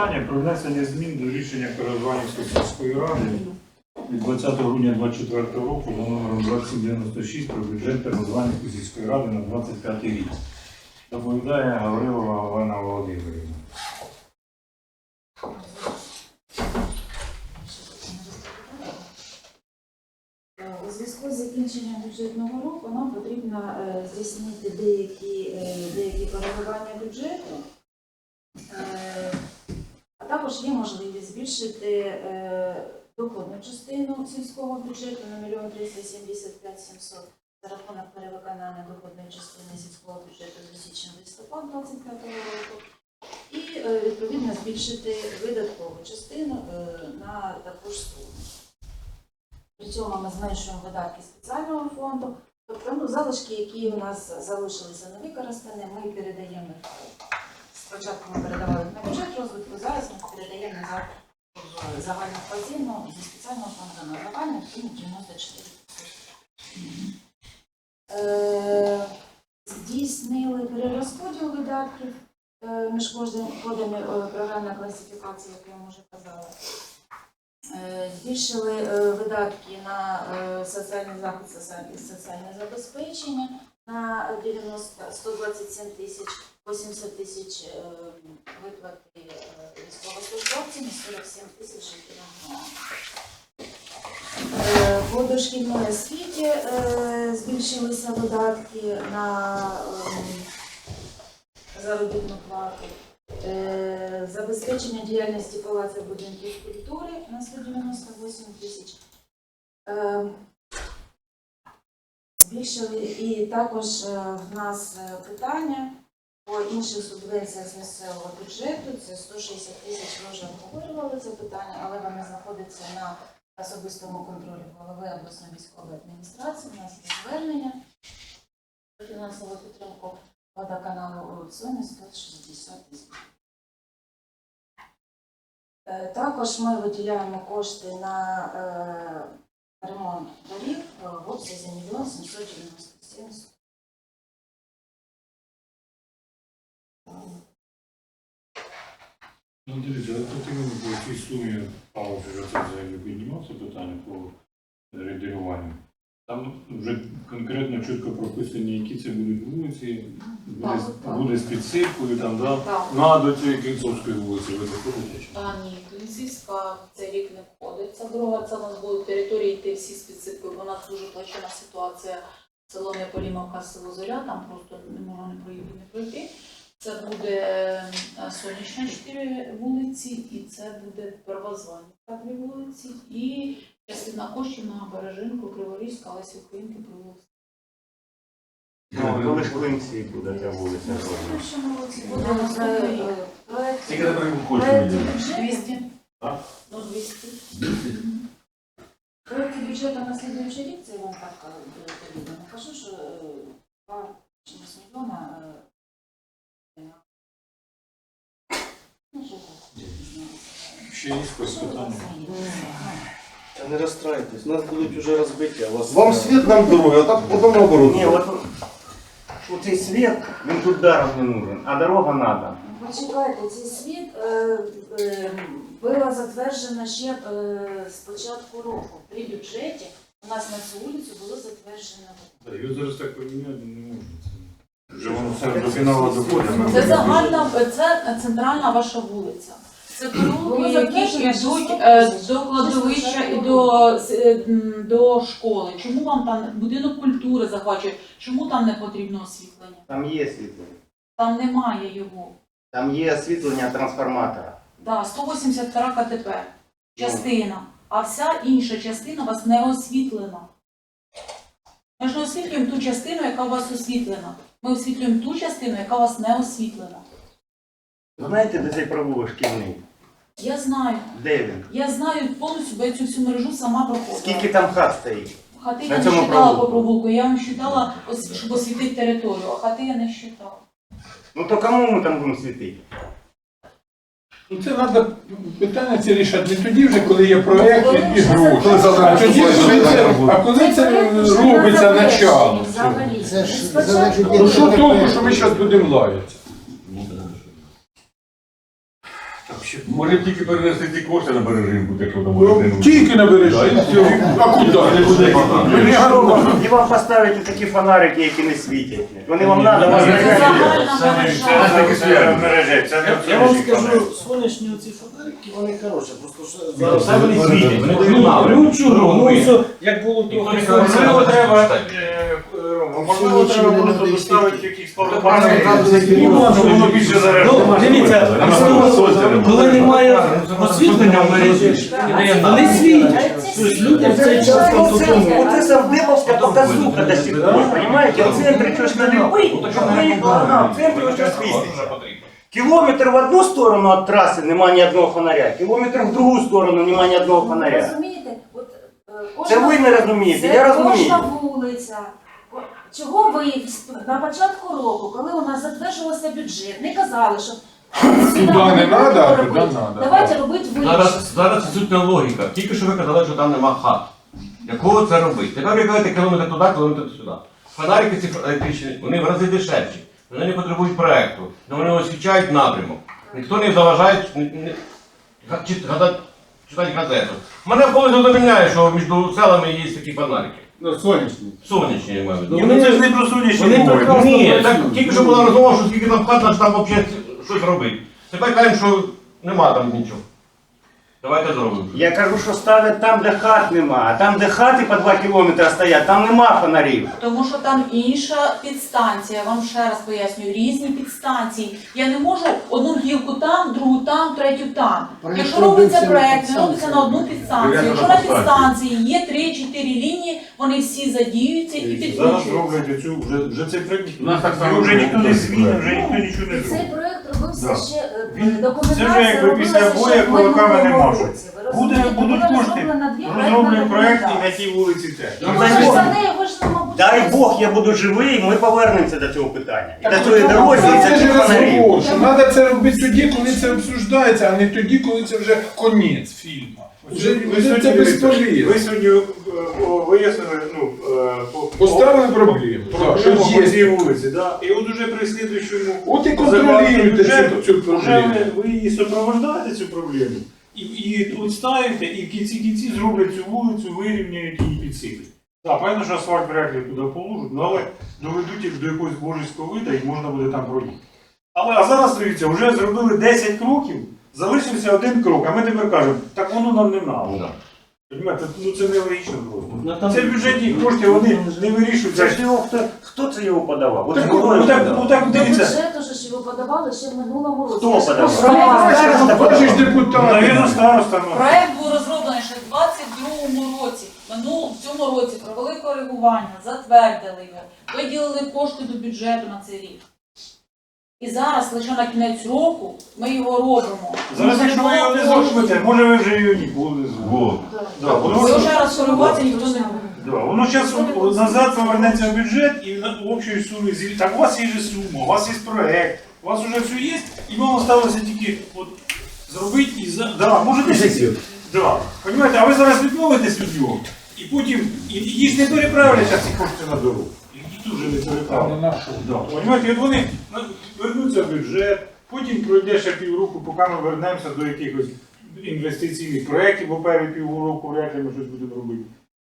питання про внесення змін до рішення Перезванівської сільської ради від 20 грудня 2024 року за номером 2796 про бюджет Перезванівської сільської ради на 25 рік. Доповідає Гаврилова Олена Володимирівна. У зв'язку з закінченням бюджетного року нам потрібно е, здійснити деякі, е, деякі коригування бюджету. Також є можливість збільшити е, доходну частину сільського бюджету на 1 375 700 за рахунок перевиконання доходної частини сільського бюджету за січня листопад 25 року. І е, відповідно збільшити видаткову частину е, на таку ж суму. При цьому ми зменшуємо видатки спеціального фонду. Тобто ну, залишки, які у нас залишилися не використані, ми передаємо. Спочатку ми передавали на бюджет розвитку, зараз ми передаємо за загальну платіну зі спеціального фонду на загальну суму 94 Е, Здійснили перерозподіл видатків е, між кожним кодами е, програмної як я вам вже казала. Е, Збільшили е, видатки на е, соціальний захист і соціальне забезпечення на 90, 127 тисяч, 80 тисяч е, виплати е, військовослужбовцям і 47 тисяч жителям громади. Е, По дошкільній освіті збільшилися видатки на заробітну плату. Забезпечення діяльності палаців будинків культури на 198 тисяч. Збільшили і також в нас питання по інших субвенціях з місцевого бюджету. Це 160 тисяч. Ми вже обговорювали це питання, але вони знаходяться на особистому контролі голови обласної військової адміністрації. У нас є звернення про фінансову підтримку водоканалу у сумі 160 тисяч. Також ми виділяємо кошти на е, ремонт доріг в обсязі 1 797 Ну, дивіться, тут по цій сумі Павло вже це взагалі піднімався питання по рейдеруванню. Там вже конкретно чітко прописані, які це будуть вулиці, буде, буде з підсипкою, там, да? Так. на до цієї кінцовської вулиці, ви заходите? чи? А ні, Клінцівська цей рік не входить. Ця дорога, це у нас будуть території йти всі з підсипкою, бо у нас дуже плачена ситуація. Село Неполімовка, село Зоря, там просто не можна не проїхати, не пройти. Це буде е, Сонячна 4 вулиці, і це буде Первозванівка 2 вулиці, і частина коштів на Бережинку, Криворізька, Лесі Українки, Приволоцька. Ну, коли ж клинці буде ця вулиця Ну, буде е, Скільки ви проект 200. Ну, 200. Проекти бюджету на слідуючий рік, це я вам так е, не кажу, що е, два чимось мільйона. е, ну, що так. Ще є якось питання? Та не розстраюйтесь, нас будуть вже розбиті, а вас... Вам світ, нам дорога, а так потім наоборот. Ні, от оцей світ, він тут даром не нужен, а дорога надо. Почекайте, цей світ е, е, була затверджена ще е, з початку року. При бюджеті у нас на цю вулицю було затверджено. Да, Його зараз так поміняти не можна. Це Вже воно все до фіналу доходить. Це загальна, це центральна ваша вулиця. Це дороги, які йдуть е, до кладовища і до, е, м, до школи. Чому вам там будинок культури захвачує? Чому там не потрібно освітлення? Там є освітлення. Там немає його. Там є освітлення трансформатора. Да, 182 КТП частина, а вся інша частина у вас не освітлена. Ми ж не освітлюємо ту частину, яка у вас освітлена. Ми освітлюємо ту частину, яка у вас не освітлена. Знаєте, де цей провулок шкільний? Я знаю. Де він? Я знаю повністю, бо я цю всю мережу сама проходила. Скільки там хат стоїть? Хати На я не цьому считала по провулку, я вам считала, ос- щоб освітити територію, а хати я не считала. Ну то кому ми там будемо світити? Ну, Це треба питання це рішати не тоді вже, коли є проєкт і гроші. Коли А тоді, коли це, а коли це робиться начало. взагалі. Це ж від Ну що толку, що ми зараз будемо лаятися? Так, Може тільки перенести ті кошти на бережинку, якщо там Ну, може Тільки на бережі. А куди? Ну, не гарно. І вам поставити такі фонарики, які не світять. Вони вам треба, Ні, вас не Я, вам скажу, сонячні оці фонарики, вони хороші, просто зараз. вони світять. Ну, ну чого, ну як було Це треба, можливо, треба не просто доставити якісь Ну, ну. Ну, дивіться, коли- не буде. немає Ну, освітлення в мережі, вони світять. Тобто людям в цей час там Оце, Савдеповська показуха до сих пор, понимаете? В центрі щось наліпить, щоб виїхала, на, в центрі щось свіститься. Кілометр в одну сторону від траси нема ні одного фонаря, кілометр в другу сторону нема ні одного фонаря. Розумієте? Е, Це ви не розумієте, я розумію. кожна вулиця. Чого ви на початку року, коли у нас затверджувався бюджет, не казали, що Туди не надо, а туди надо. Давайте робити вище. Зараз, зараз відсутня логіка. Тільки що ви казали, що там нема хат. Якого це робити? Тепер ви кажете кілометр туди, кілометр сюди. Фонарики ці електричні, вони в рази дешевші. Вони не потребують проекту. але Вони освічають напрямок. Ніхто не заважає ні- ні- га- чит- гада- читати газету. Мене повністю задовільняє, що між селами є такі фонарики. Ну, сонячні. Сонячні, я маю. в. Ні, ну це ж не про сонячні Вони мови. прекрасно Ні, так працюють. тільки що була розмова, що скільки нам хат, значить там взагалі щось робити. Тепер кажемо, що нема там нічого. Давайте зробимо. Я кажу, що ставлять там, де хат нема, а там, де хати по 2 кілометри стоять, там нема фонарів. Тому що там інша підстанція, я вам ще раз пояснюю, різні підстанції. Я не можу одну гілку там, другу там, третю там. Проект Якщо робиться робиться на проект, він робиться на одну підстанцію. Дев'ята Якщо на підстанції. є 3-4 лінії, вони всі задіюються і Зараз підключуються. роблять цю, вже, вже цей проект, нас так само вже ніхто не змінив, вже ніхто нічого не цей проект робився Да. ще е, Він- документація. це вже якби після робилася бою, ще в коли руками не році. Ви Буде, розумієте, будуть була кошти, розроблена дві розроблять проект і на документації. тій вулиці теж. Ну, дай ви Бог. за нею, ви мабуть, Дай Бог, я буду живий, ми повернемося до цього питання. І Так, до цієї ну, дороги, і Це до ж фонарів. розговор, що треба це робити тоді, коли це обсуждається, а не тоді, коли це вже конець фільму. Вже, Ви вже це сьогодні, безполезно. ви сьогодні е, о, вияснили, ну, е, Поставили проблему. Так, що проблему по є. цій вулиці, да? І от уже при слідуючому От і бюджету, цю, цю проблему. ви, ви її супроводжаєте цю проблему, і, і тут ставите, і в кінці кінці зроблять цю вулицю, вирівняють її підсилять. Так, певно, що асфальт вряд ли туди положать, ну, але доведуть їх до якогось божеського вида і можна буде там проїхати. Але а зараз дивіться, вже зробили 10 кроків, залишився один крок, а ми тепер кажемо, так воно нам не. Ну, да. Розумієте, ну це нелогічно просто. Ну, там- Це бюджетні кошти, вони не вирішують. Це ж його хто, хто це його подавав? От Так, ну, так, подавав? ну так До дивіться. бюджету ж ви подавали ще в минулому році. Хто Я ж подавав? проект- староста подавав. депутати. Навірно, староста. ну. Проект був розроблений ще в 22-му році. Минул в цьому році провели коригування, затвердили його, виділили кошти до бюджету на цей рік. І зараз лише на кінець року ми його робимо. Зараз, якщо ви його не зробите, може ви вже його ніколи не зробите. Да, воно, Його ще раз ніхто не буде. да, воно зараз назад повернеться в бюджет і на общої суми зі- Так у вас є же сума, у вас є проект, у вас вже все є, і вам залишилося тільки от, зробити і за. Да, можете. Да. Понимаєте, а ви зараз відмовитесь від нього, і потім і, і їх не переправлять а ці кошти на дорогу. І, тут же не Там переправлять. Да. Понимаєте, от вони ну, вернуться бюджет, потім пройде ще півроку, поки ми вернемося до якихось інвестиційних проєктів, бо перші півроку вряд ли ми щось будемо робити.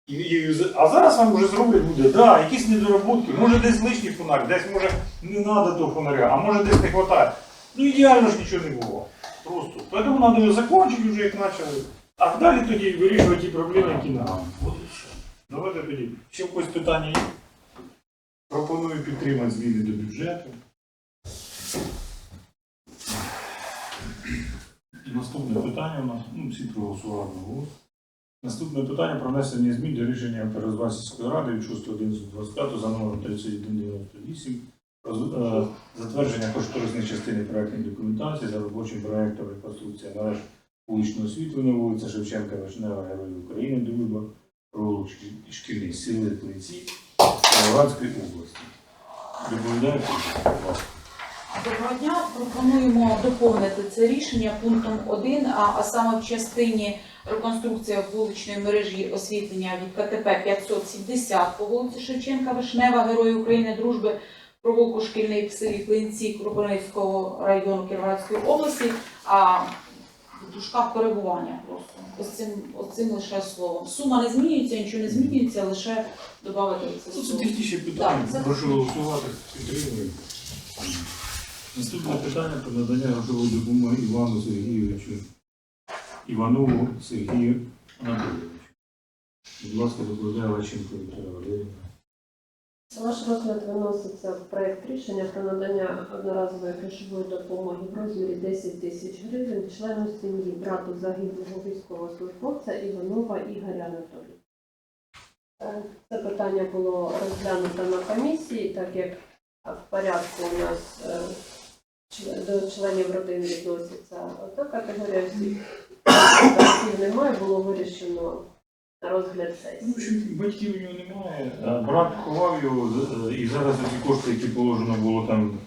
І, і, а зараз вам вже зроблять буде, да, якісь недоработки, може десь лишній фонарь, десь може не треба того фонаря, а може десь не вистачає. Ну ідеально ж нічого не було. Просто. Тому треба його закінчити вже як почали. А далі тоді вирішувати ті проблеми, які нам. Давайте тоді. Ще в когось питання є? Пропоную підтримати зміни до бюджету. Наступне питання у нас, ну всі проголосували на голос. Наступне питання про внесення змін до рішення Перезвасівської ради від 6.11.25 за номером 3198 про е, затвердження кошторисної частини проектної документації за робочим проектом реконструкція мереж вуличного освітлення вулиця Шевченка, Вишнева, Героїв України, провулок Шкі- шкільний сили поліції Луганської області. Доповідаю, будь ласка. Доброго дня. Пропонуємо доповнити це рішення пунктом 1, а, а саме в частині реконструкція вуличної мережі освітлення від КТП 570 по вулиці Шевченка, Вишнева, Герої України, Дружби, провулку шкільний в селі Клинці Кропивницького району Кіровоградської області. А в дужках коригування просто. Ось цим, ось цим лише словом. Сума не змінюється, нічого не змінюється, лише додати це Це слово. технічні питання. Так, це- Прошу голосувати. Підтримую. Наступне питання про надання грошової допомоги Івану Сергійовичу Іванову Сергію Анатолійовичу. Будь ласка, докладає Лащенко Вікторія Валерійовна. На ваш розгляд виноситься проект рішення про надання одноразової грошової допомоги в розмірі 10 тисяч гривень члену сім'ї брату загиблого військовослужбовця Іванова Ігоря Анатолійовича. Е, Це питання було розглянуто на комісії, так як в порядку у нас е, до членів родини відноситься одна категорія осіб, батьків немає, було вирішено на розгляд Ну, сесії. общем, батьків у нього немає. а Брат ховав його, з- і зараз ці кошти, які положено було там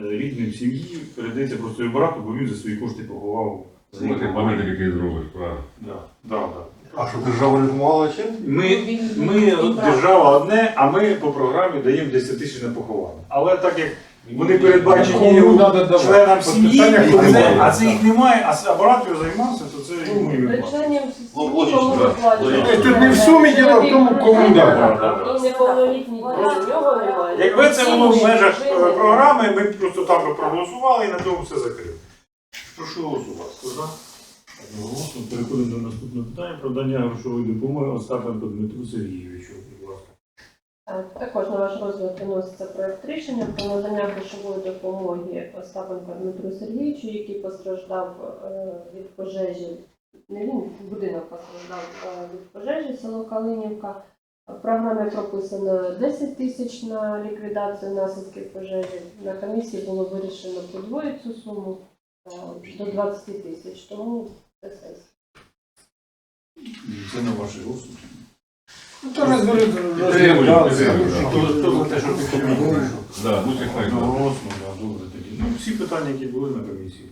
е, рідним сім'ї, передається просто його брату, бо він за свої кошти поховав. Смотри, пам'ятник який зробиш, правильно. Да, да, да. А що держава не допомагала чим? Ми, ми держава одне, а ми по програмі даємо 10 тисяч на поховання. Але так як вони передбачені Кому його давати? членам сім'ї, Питання, а це, а це їх немає, а, с- а брат його займався, то це йому і да. виплачують. Це не в сумі діло в тому, кому нього немає. Якби це було в межах е, програми, ми б просто там би проголосували і на тому все закрили. Прошу. Хто за? Переходимо до наступного питання про надання грошової допомоги Остапенко Дмитру Сергійовичу. Е, Також на ваш розгляд виноситься проект рішення про надання грошової допомоги Остапенко Дмитру Сергійовичу, який постраждав е, від пожежі. Не він, будинок постраждав від пожежі село Калинівка. В програмі прописано 10 тисяч на ліквідацію наслідків пожежі. На комісії було вирішено подвоїти цю суму е, до 20 тисяч, тому це на ваші розсуд. Ну, то за те, підтримати? Да, ну. Ну, всі питання, які були на комісії,